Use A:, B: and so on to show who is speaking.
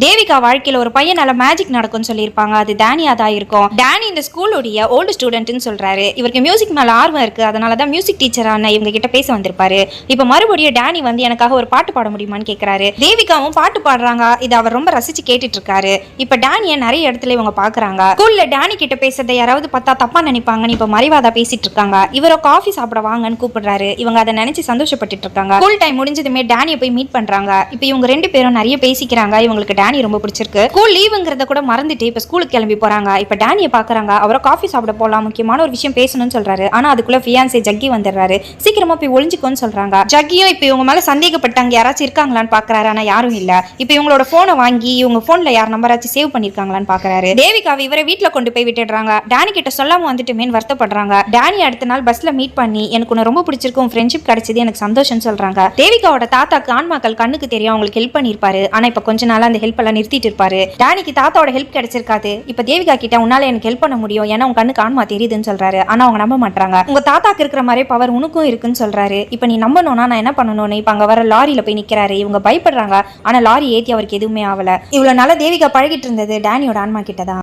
A: தேவிகா வாழ்க்கையில ஒரு பையனால மேஜிக் நடக்கும்னு சொல்லியிருப்பாங்க. அது டேனியா தான் இருக்கும். டேனி இந்த ஸ்கூலுடைய ஓல்டு ஸ்டூடெண்ட்னு சொல்றாரு. இவருக்கு மியூசிக் மேல ஆர்வம் இருக்கு. அதனால தான் மியூசிக் டீச்சரான இவங்க கிட்ட பேச வந்திருப்பாரு. இப்போ மறுபடியும் டேனி வந்து எனக்காக ஒரு பாட்டு பாட முடியுமான்னு கேக்குறாரு. தேவிகாவும் பாட்டு பாடுறாங்க. இதை அவர் ரொம்ப ரசிச்சு கேட்டுட்டு இருக்காரு இப்போ டேனியை நிறைய இடத்துல இவங்க பாக்குறாங்க. ஸ்கூல்ல டேனி கிட்ட பேசுறதை யாராவது பார்த்தா தப்பா நினைப்பாங்கன்னு இப்போ மறைவாதா பேசிட்டு இருக்காங்க இவரோ காஃபி சாப்பிட வாங்கன்னு கூப்பிடுறாரு. இவங்க அதை நினைச்சு சந்தோஷப்பட்டுட்டு இருக்காங்க ஸ்கூல் டைம் முடிஞ்சதுமே டேனியை போய் மீட் பண்றாங்க. இப்போ இவங்க ரெண்டு பேரும் நிறைய பேசிக்கிறாங்க. இவங்களுக்கு டேனி ரொம்ப பிடிச்சிருக்கு. ஸ்கூல் லீவுங்கிறத கூட மறந்துட்டு இப்போ ஸ்கூலுக்கு கிளம்பி போறாங்க. இப்போ டேனியை பாக்குறாங்க. அவரை காஃபி சாப்பிட போலாம். முக்கியமான ஒரு விஷயம் பேசணும்னு சொல்றாரு. ஆனா அதுக்குள்ள ஃபியான்சே ஜக்கி வந்துடுறாரு. சீக்கிரமா போய் ஒளிஞ்சுக்கோன்னு சொல்றாங்க. ஜக்கியும் இப்போ இவங்க மேல சந்தேகப்பட்டாங்க. யாராச்சும் இருக்காங்களான்னு பாக்குறாரு. ஆனா யாரும் இல்ல. இப்போ இவங்களோட போனை வாங்கி இவங்க போன்ல யார் நம்பராச்சும் சேவ் பண்ணிருக்காங்களான்னு பாக்குறாரு. தேவிகாவை இவரை வீட்டுல கொண்டு போய் விட்டுடுறாங்க. டேனி கிட்ட சொல்லாம வந்துட்டுமேன்னு வருத்தப்படுறாங்க. டேனி அடுத்த நாள் பஸ்ல மீட் பண்ணி எனக்கு உன்னை ரொம்ப பிடிச்சிருக்கும் ஃப்ரெண்ட்ஷிப் கிடைச்சது. எனக்கு சந்தோஷம்னு சொல்றாங்க. தேவிகாவோட தாத்தாக்கு ஆன்மாக்கள் கண்ணுக்கு தெரியும். அவங்களுக்கு ஹெல்ப் பண்ணிருப்பாரு. ஆனா இப்ப கொஞ்ச நாளா அந்த ஹெல்ப் ஹெல்ப் எல்லாம் நிறுத்திட்டு இருப்பாரு. டேனிக்கு தாத்தாவோட ஹெல்ப் கிடைச்சிருக்காது. இப்ப தேவிகா கிட்ட உன்னால எனக்கு ஹெல்ப் பண்ண முடியும். ஏன்னா உன் கண்ணுக்கு ஆன்மா தெரியுதுன்னு சொல்றாரு. ஆனா அவங்க நம்ப மாட்டாங்க உங்க தாத்தாக்கு இருக்கிற மாதிரி பவர் உனக்கும் இருக்குன்னு சொல்றாரு. இப்ப நீ நம்பணும்னா நான் என்ன பண்ணணும்னு? இப்ப அங்க வர லாரியில போய் நிக்கிறாரு. இவங்க பயப்படுறாங்க. ஆனா லாரி ஏத்தி அவருக்கு எதுவுமே ஆகல இவ்வளவு நாளா தேவிகா பழகிட்டு இருந்தது டேனியோட ஆன்மா கிட்ட தான்